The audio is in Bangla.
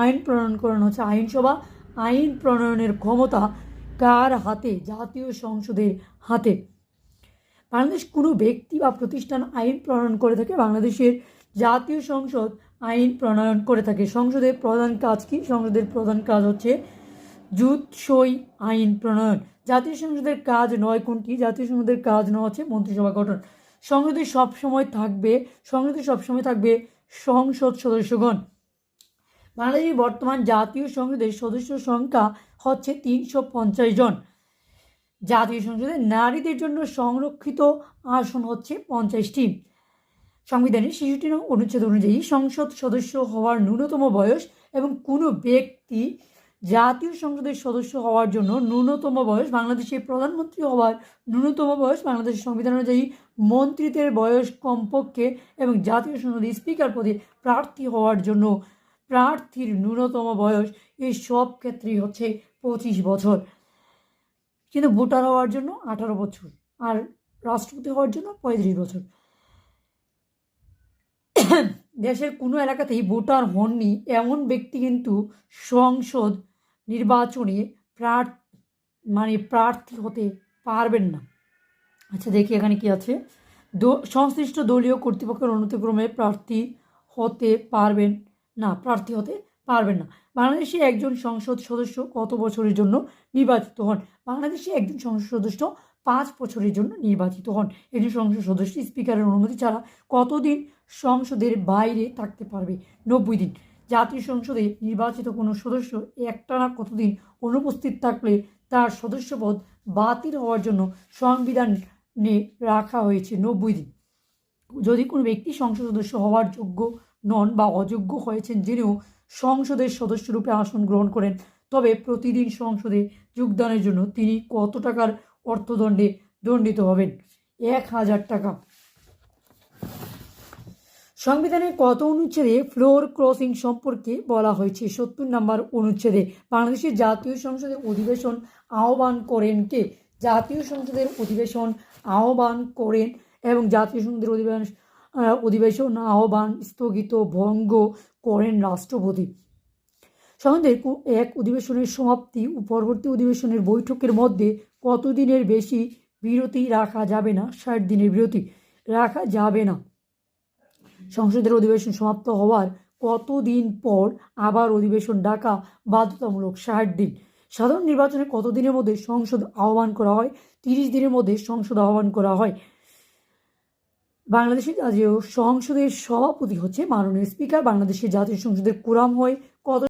আইন প্রণয়ন করানো হচ্ছে আইনসভা। আইন প্রণয়নের ক্ষমতা কার হাতে? জাতীয় সংসদের হাতে। বাংলাদেশ কোনো ব্যক্তি বা প্রতিষ্ঠান আইন প্রণয়ন করে থাকে, বাংলাদেশের জাতীয় সংসদ আইন প্রণয়ন করে থাকে। সংসদের প্রধান কাজ কি? সংসদের প্রধান কাজ হচ্ছে জুৎসই আইন প্রণয়ন। জাতীয় সংসদের কাজ নয় কোনটি? জাতীয় সংসদের কাজ নয় হচ্ছে মন্ত্রিসভা গঠন। সংসদে সবসময় থাকবে, সংসদে সবসময় থাকবে সংসদ সদস্যগণ। বাংলাদেশের বর্তমান জাতীয় সংসদের সদস্য সংখ্যা হচ্ছে তিনশো পঞ্চাশ জন। জাতীয় সংসদে নারীদের জন্য সংরক্ষিত আসন হচ্ছে পঞ্চাশটি। সংবিধানের শিশুটি অনুচ্ছেদ অনুযায়ী সংসদ সদস্য হওয়ার ন্যূনতম বয়স এবং কোনো ব্যক্তি জাতীয় সংসদের সদস্য হওয়ার জন্য ন্যূনতম বয়স বাংলাদেশের প্রধানমন্ত্রী হওয়ার ন্যূনতম বয়স বাংলাদেশের সংবিধান অনুযায়ী মন্ত্রীদের বয়স কমপক্ষে এবং জাতীয় সংসদের স্পিকার পদে প্রার্থী হওয়ার জন্য প্রার্থীর ন্যূনতম বয়স এই সব ক্ষেত্রেই হচ্ছে পঁচিশ বছর। কিন্তু ভোটার হওয়ার জন্য আঠারো বছর আর রাষ্ট্রপতি হওয়ার জন্য পঁয়ত্রিশ বছর। দেশের কোনো এলাকাতেই ভোটার হননি এমন ব্যক্তি কিন্তু সংসদ নির্বাচনে প্রার মানে প্রার্থী হতে পারবেন না। আচ্ছা দেখি এখানে কি আছে। সংশ্লিষ্ট দলীয় কর্তৃপক্ষের অনুমতিক্রমে প্রার্থী হতে পারবেন না, প্রার্থী হতে পারবেন না। বাংলাদেশে একজন সংসদ সদস্য কত বছরের জন্য নির্বাচিত হন? বাংলাদেশে একজন সংসদ সদস্য পাঁচ বছরের জন্য নির্বাচিত হন। একজন সংসদ সদস্য স্পিকারের অনুমতি ছাড়া কতদিন সংসদের বাইরে থাকতে পারবে? নব্বই দিন। জাতীয় সংসদে নির্বাচিত কোনো সদস্য একটানা কতদিন অনুপস্থিত থাকলে তার সদস্যপদ বাতিল হওয়ার জন্য সংবিধানে রাখা হয়েছে? নব্বই দিন। যদি কোনো ব্যক্তি সংসদ সদস্য হওয়ার যোগ্য নন বা অযোগ্য হয়েছেন জেনেও সংসদের সদস্যরূপে আসন গ্রহণ করেন। তবে প্রতিদিন সংসদে যোগদানের জন্য তিনি কত টাকার অর্থদণ্ডে দণ্ডিত হবেন? এক হাজার টাকা। সংবিধানের কত অনুচ্ছেদে ফ্লোর ক্রসিং সম্পর্কে বলা হয়েছে? সত্তর নম্বর অনুচ্ছেদে বাংলাদেশের জাতীয় সংসদের অধিবেশন আহ্বান করেন কে? জাতীয় সংসদের অধিবেশন আহ্বান করেন এবং জাতীয় সংসদের অধিবেশন অধিবেশন আহ্বান স্থগিত ভঙ্গ করেন রাষ্ট্রপতি। সংসদের এক অধিবেশনের সমাপ্তি ও পরবর্তী অধিবেশনের বৈঠকের মধ্যে কতদিনের বেশি বিরতি রাখা যাবে না? ষাট দিনের বিরতি রাখা যাবে না। সংসদের অধিবেশন সমাপ্ত হওয়ার কতদিন পর আবার অধিবেশন ডাকা বাধ্যতামূলক? ষাট দিন। সাধারণ নির্বাচনে কত দিনের মধ্যে সংসদ আহ্বান করা হয়? তিরিশ দিনের মধ্যে সংসদ আহ্বান করা হয়। বাংলাদেশের জাতীয় সংসদের সভাপতি হচ্ছে মাননীয় স্পিকার। বাংলাদেশের জাতীয় সংসদের কোরাম হয়।